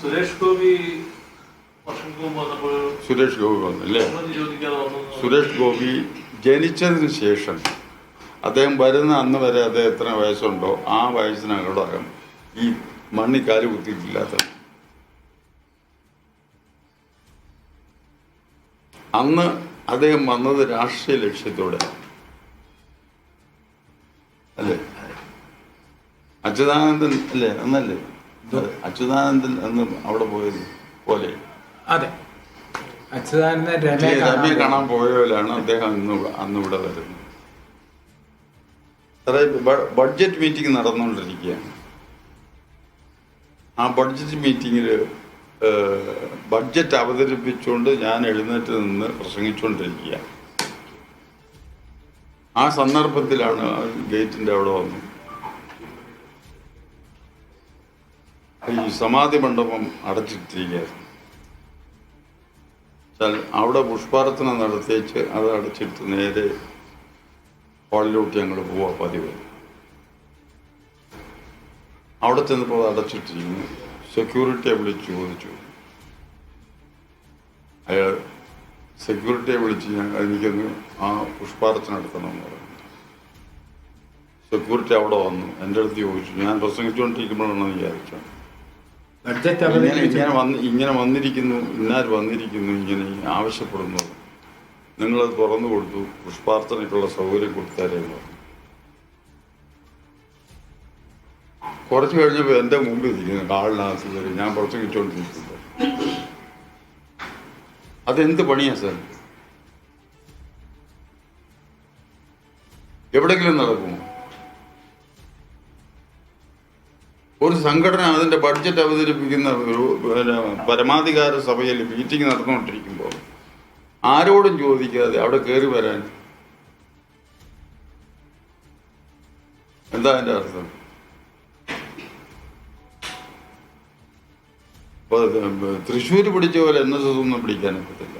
സുരേഷ് ഗോപി സുരേഷ് ഗോപി സുരേഷ് ഗോപി ജനിച്ചതിന് ശേഷം അദ്ദേഹം വരുന്ന അന്ന് വരെ അദ്ദേഹം എത്ര വയസ്സുണ്ടോ ആ വയസ്സിനകടകം ഈ മണ്ണി കാൽ കുത്തിയിട്ടില്ലാത്ത അന്ന് അദ്ദേഹം വന്നത് രാഷ്ട്രീയ ലക്ഷ്യത്തോടെ. അല്ലേ? അച്യുതാനന്ദൻ അല്ലേ? അന്നല്ലേ? അച്യുതാനന്ദൻ അന്ന് അവിടെ പോയത് പോലെ. അതെ. അച്യുതാനന്ദൻ രമയെ രമയെ കാണാൻ പോയവരാണ് അദ്ദേഹം ഇന്ന് അന്ന് ഇവിടെ വരുന്നത്. സാറേ ബഡ്ജറ്റ് മീറ്റിംഗ് നടന്നുകൊണ്ടിരിക്കുകയാണ്. ആ ബഡ്ജറ്റ് മീറ്റിങ്ങിൽ ബഡ്ജറ്റ് അവതരിപ്പിച്ചുകൊണ്ട് ഞാൻ എഴുന്നേറ്റ് നിന്ന് പ്രസംഗിച്ചുകൊണ്ടിരിക്കുക ആ സന്ദർഭത്തിലാണ് ഗേറ്റിന്റെ ഗേറ്റിന്റെ അവിടെ വന്നു ഈ സമാധി മണ്ഡപം അടച്ചിട്ടിരിക്കുകയായിരുന്നു. വെച്ചാൽ അവിടെ പുഷ്പാർച്ചന നടത്തിച്ച് അത് അടച്ചിട്ട് നേരെ ഹാളിലോട്ട് ഞങ്ങൾ പോവാ പതിവ്. അവിടെ ചെന്നപ്പോൾ അത് അടച്ചിട്ടിരിക്കുന്നു. സെക്യൂരിറ്റിയെ വിളിച്ച് ചോദിച്ചു. അയാൾ സെക്യൂരിറ്റിയെ വിളിച്ച് ഞാൻ എനിക്കൊന്ന് ആ പുഷ്പാർച്ചന നടത്തണമെന്ന് പറഞ്ഞു. സെക്യൂരിറ്റി അവിടെ വന്നു. എന്റെ അടുത്ത് ചോദിച്ചു. ഞാൻ പ്രസംഗിച്ചുകൊണ്ടിരിക്കുമ്പോഴാണെന്ന് വിചാരിച്ചു. ഇങ്ങനെ ഇങ്ങനെ വന്ന് ഇങ്ങനെ വന്നിരിക്കുന്നു ഇന്നാർ വന്നിരിക്കുന്നു ഇങ്ങനെ ആവശ്യപ്പെടുന്നു. നിങ്ങളത് തുറന്നു കൊടുത്തു പുഷ്പാർച്ചനയ്ക്കുള്ള സൗകര്യം കൊടുത്താലേ എന്ന് പറഞ്ഞു കുറച്ച് കഴിഞ്ഞപ്പോൾ എന്റെ മുമ്പിൽ ഇരിക്കുന്നു കാളിനകത്ത് കയറി ഞാൻ പ്രസംഗിച്ചുകൊണ്ടിരിക്കുമ്പോൾ അതെന്ത് പണിയാ സാർ? എവിടെങ്കിലും നടക്കുമോ? ഒരു സംഘടന അതിന്റെ ബഡ്ജറ്റ് അവതരിപ്പിക്കുന്ന പരമാധികാര സഭയിൽ മീറ്റിംഗ് നടന്നുകൊണ്ടിരിക്കുമ്പോൾ ആരോടും ചോദിക്കാതെ അവിടെ കയറി വരാൻ എന്താ അതിന്റെ അർത്ഥം? തൃശ്ശൂർ പിടിച്ച പോലെ എൻ എസ് എസ് ഒന്നും പിടിക്കാൻ പറ്റത്തില്ല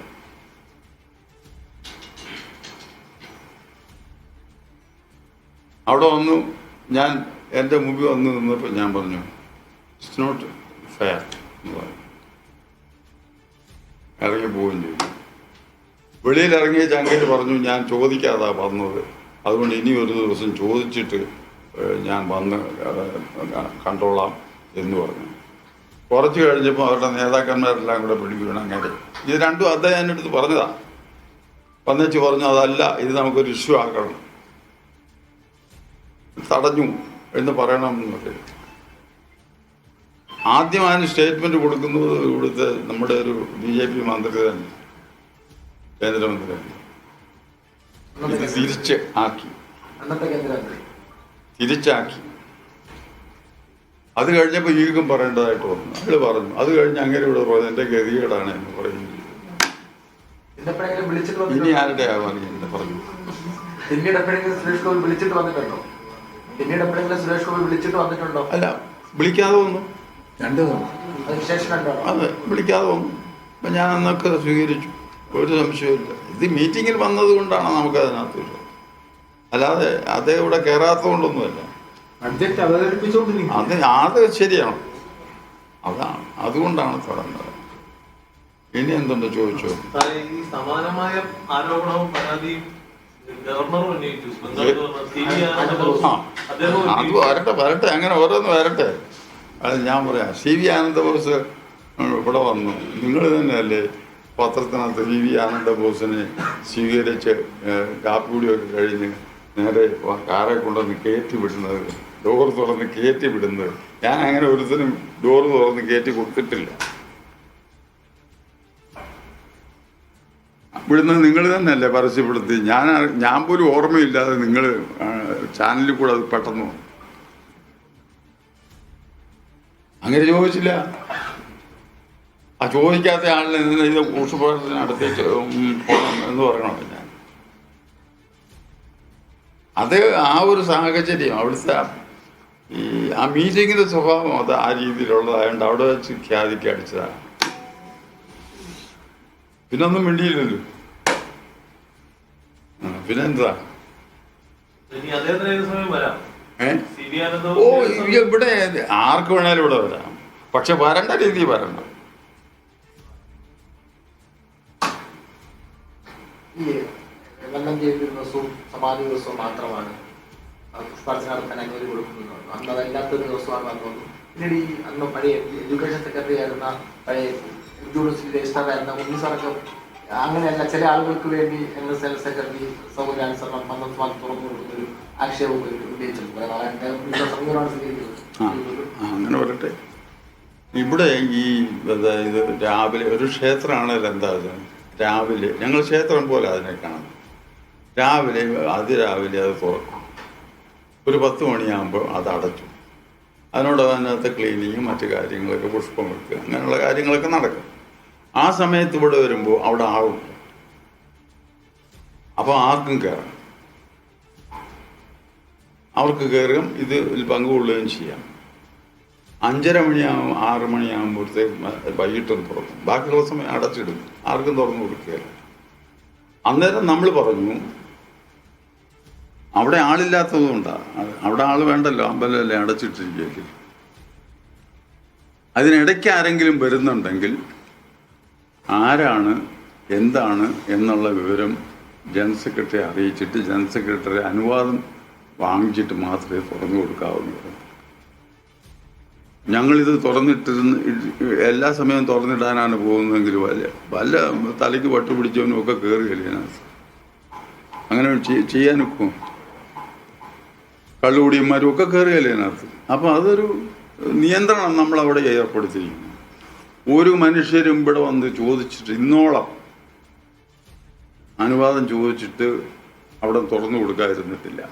അവിടെ ഒന്നും ഞാൻ എന്റെ മുമ്പിൽ വന്ന് നിന്നപ്പോൾ ഞാൻ പറഞ്ഞു ഇറ്റ്സ് നോട്ട് ഫെയർ എന്ന് പറഞ്ഞു. ഇറങ്ങി പോവുകയും ചെയ്തു. വെളിയിൽ ഇറങ്ങിയ ചങ്കര് പറഞ്ഞു ഞാൻ ചോദിക്കാതാ വന്നത്. അതുകൊണ്ട് ഇനി ഒരു ദിവസം ചോദിച്ചിട്ട് ഞാൻ വന്ന് കണ്ടോളാം എന്ന് പറഞ്ഞു. കുറച്ച് കഴിഞ്ഞപ്പോൾ അവരുടെ നേതാക്കന്മാരെല്ലാം കൂടെ പിടിക്കണം അങ്ങനെ ഇത് രണ്ടും അദ്ദേഹം എന്റെ അടുത്ത് പറഞ്ഞതാ. വന്നേച്ച് പറഞ്ഞു അതല്ല ഇത് നമുക്കൊരു ഇഷ്യൂ ആക്കണം. തടഞ്ഞു. എന്ന് പറയണമെന്നൊക്കെ ആദ്യം അതിന് സ്റ്റേറ്റ്മെന്റ് കൊടുക്കുന്നത് ഇവിടുത്തെ നമ്മുടെ ഒരു ബി ജെ പി മന്ത്രി തന്നെ കേന്ദ്രമന്ത്രി തന്നെ ഇത് തിരിച്ച് ആക്കി. തിരിച്ചാക്കി അത് കഴിഞ്ഞപ്പോൾ ഈക്കും പറയേണ്ടതായിട്ട് വന്നു. അയാൾ പറഞ്ഞു അത് കഴിഞ്ഞ് അങ്ങനെ ഇവിടെ പറഞ്ഞു എന്റെ ഗതികേടാണ് എന്ന് പറയുന്നത് ഇനി ആരുടെ ആവാൻ പറഞ്ഞു പിന്നീട് എപ്പോഴെങ്കിലും സുരേഷ് ഗോപി വിളിച്ചിട്ട് വന്നിട്ടുണ്ടോ? പിന്നീട് എപ്പോഴെങ്കിലും സുരേഷ് ഗോപി വിളിച്ചിട്ട് വന്നിട്ടുണ്ടോ? അല്ല വിളിക്കാതെ വന്നു. രണ്ടു തവണ. അതിനുശേഷം കണ്ടോ അതെ വിളിക്കാതെ വന്നു. അപ്പം ഞാൻ അന്നൊക്കെ സ്വീകരിച്ചു. ഒരു സംശയമില്ല ഇത് മീറ്റിങ്ങിൽ വന്നത് കൊണ്ടാണ് നമുക്ക് അതിനകത്തില്ല അല്ലാതെ അദ്ദേഹം ഇവിടെ കയറാത്തത് കൊണ്ടൊന്നുമല്ല അത് അത് ശരിയാണ്. അതാണ്. അതുകൊണ്ടാണ് തുടങ്ങുന്നത്. ഇനി എന്തുണ്ട് ചോദിച്ചു? ഈ സമാനമായ ആരോപണവും പരാതിയും അത്. വരട്ടെ വരട്ടെ അങ്ങനെ ഓരോന്ന് വരട്ടെ. അത് ഞാൻ പറയാം. സി വി ആനന്ദബോസ് ഇവിടെ വന്നു. നിങ്ങൾ തന്നെയല്ലേ പത്രത്തിനകത്ത് വി വി ആനന്ദബോസിനെ സ്വീകരിച്ച് കാപ്പി കാപ്പിക്കുടിയൊക്കെ കഴിഞ്ഞ് നേരെ കാറെ കൊണ്ടുവന്ന് കയറ്റി വിടുന്നത് ഡോർ തുറന്ന് കയറ്റി വിടുന്നത്. ഞാൻ അങ്ങനെ ഒരുത്തനും ഡോർ തുറന്ന് കയറ്റി കൊടുത്തിട്ടില്ല. വിടുന്നത് നിങ്ങൾ തന്നെയല്ലേ പരസ്യപ്പെടുത്തി? ഞാൻ ഞാൻ പോലും ഓർമ്മയില്ലാതെ നിങ്ങൾ ചാനലിൽ കൂടെ അത് പെട്ടെന്ന് അങ്ങനെ ചോദിച്ചില്ല. ആ ചോദിക്കാത്ത ആളിനെ ഇത് പോണം എന്ന് പറയണോ ഞാൻ? അത് ആ ഒരു സാഹചര്യം അവിടുത്തെ ഈ ആ മീറ്റിങ്ങിന്റെ സ്വഭാവം അത് ആ രീതിയിലുള്ളതായതുകൊണ്ട് അവിടെ വെച്ച് ഖ്യാതിക്ക് അടിച്ചതാണ്. പിന്നൊന്നും മിണ്ടിയില്ലല്ലോ. പിന്നെന്താ? ഓ ഇവിടെ ആർക്ക് വേണേലും ഇവിടെ വരാം. പക്ഷെ വരണ്ട രീതി വരണം ഈ വെള്ളം ജയന്തി ദിവസവും സമാധി ദിവസവും മാത്രമാണ് ആ പുഷ്പാർച്ചന നടത്താൻ അനുമതി കൊടുക്കുന്നത്. അന്ന് അതല്ലാത്തൊരു ദിവസമാണ് വന്നത്. പിന്നീട് ഈ അന്ന് പഴയ എഡ്യൂക്കേഷൻ സെക്രട്ടറി ആയിരുന്ന പഴയ യൂണിവേഴ്സിറ്റി രജിസ്റ്റർ ആയിരുന്ന അങ്ങനെയല്ല ചില ആളുകൾക്ക് വേണ്ടി ഞങ്ങൾ സെൽ സെക്രട്ടറി സൗകര്യാനുസരണം പന്ത്രണ്ട് മാസം തുറന്നു കൊടുക്കുന്നൊരു ആക്ഷേപം അങ്ങനെ വരട്ടെ ഇവിടെ ഈ അതായത് രാവിലെ ഒരു ക്ഷേത്രമാണല്ലോ എന്താ രാവിലെ ഞങ്ങൾ ക്ഷേത്രം പോലെ അതിനെ കാണും. രാവിലെ അതിരാവിലെ അത് തുറക്കും. ഒരു പത്ത് മണിയാകുമ്പോൾ അത് അടച്ചു അതിനോട് അതിനകത്ത് ക്ലീനിങ്ങും മറ്റു കാര്യങ്ങളൊക്കെ പുഷ്പം വെക്കുക. അങ്ങനെയുള്ള കാര്യങ്ങളൊക്കെ നടക്കും. ആ സമയത്ത് ഇവിടെ വരുമ്പോൾ അവിടെ ആവും അപ്പോൾ ആർക്കും കയറാം അവർക്ക് കയറുകയും ഇതിൽ പങ്കുകൊള്ളുകയും ചെയ്യാം. അഞ്ചര മണിയാകും ആറ് മണിയാകുമ്പോഴത്തേക്ക് വൈകിട്ടും തുറക്കും. ബാക്കിയുള്ള സമയം അടച്ചിടും. ആർക്കും തുറന്നു കൊടുക്കുകയില്ല അന്നേരം നമ്മൾ പറഞ്ഞു അവിടെ ആളില്ലാത്തത് കൊണ്ടാണ് അവിടെ ആൾ വേണ്ടല്ലോ അമ്പലമല്ലേ അടച്ചിട്ടിരിക്കുകയല്ലേ അതിനിടയ്ക്ക് ആരെങ്കിലും വരുന്നുണ്ടെങ്കിൽ ആരാണ് എന്താണ് എന്നുള്ള വിവരം ജനറൽ സെക്രട്ടറി അറിയിച്ചിട്ട് ജനറൽ സെക്രട്ടറി അനുവാദം വാങ്ങിച്ചിട്ട് മാത്രമേ തുറന്നു കൊടുക്കാവുള്ളൂ. ഞങ്ങളിത് തുറന്നിട്ടിരുന്ന് എല്ലാ സമയവും തുറന്നിടാനാണ് പോകുന്നതെങ്കിൽ വല്ല വല്ല തലയ്ക്ക് വട്ടുപിടിച്ചവനും ഒക്കെ കയറി കഴിയാൻ അങ്ങനെ ചെയ്യാനൊക്കെ കള്ളുകൂടിയന്മാരും ഒക്കെ കയറി അതിനകത്ത് അപ്പം അതൊരു നിയന്ത്രണം നമ്മളവിടെ ഏർപ്പെടുത്തിയിരിക്കുന്നു. ഒരു മനുഷ്യരും ഇവിടെ വന്ന് ചോദിച്ചിട്ട് ഇന്നോളം അനുവാദം ചോദിച്ചിട്ട് അവിടെ തുറന്നു കൊടുക്കാതിരുന്നിട്ടില്ല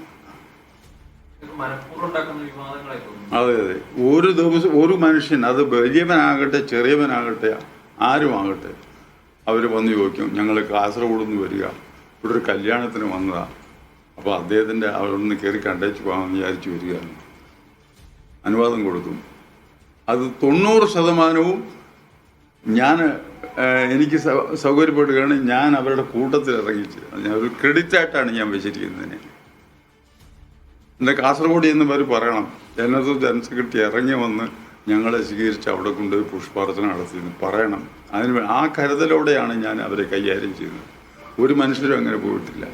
അതെ അതെ. ഒരു ദിവസം ഒരു മനുഷ്യൻ അത് വലിയവനാകട്ടെ ചെറിയവനാകട്ടെ ആരുമാകട്ടെ അവർ വന്ന് ചോദിക്കും ഞങ്ങൾ കാസർഗോഡ് നിന്ന് വരിക. ഇവിടെ ഒരു കല്യാണത്തിന് വന്നതാ. അപ്പോൾ അദ്ദേഹത്തിന്റെ അവിടെ നിന്ന് കയറി കണ്ടേച്ച് പോകാമെന്ന് വിചാരിച്ച് വരികയാണ്. അനുവാദം കൊടുക്കും. അത് തൊണ്ണൂറ് ശതമാനവും ഞാൻ എനിക്ക് സൗകര്യപ്പെടുകയാണ് ഞാൻ അവരുടെ കൂട്ടത്തിൽ ഇറങ്ങിച്ച് ഞാൻ ഒരു ക്രെഡിറ്റ് ആയിട്ടാണ് ഞാൻ വെച്ചിരിക്കുന്നതിന്. എന്റെ കാസർഗോഡ് എന്ന് പേര് പറയണം ജനറൽ ജനറൽ സെക്രട്ടറി ഇറങ്ങി വന്ന് ഞങ്ങളെ സ്വീകരിച്ച് അവിടെ കൊണ്ടുപോയി പുഷ്പാർച്ചന നടത്തിയെന്ന് പറയണം. അതിന് ആ കരുതലോടെയാണ് ഞാൻ അവരെ കൈകാര്യം ചെയ്യുന്നത്. ഒരു മനുഷ്യരും അങ്ങനെ പോയിട്ടില്ല.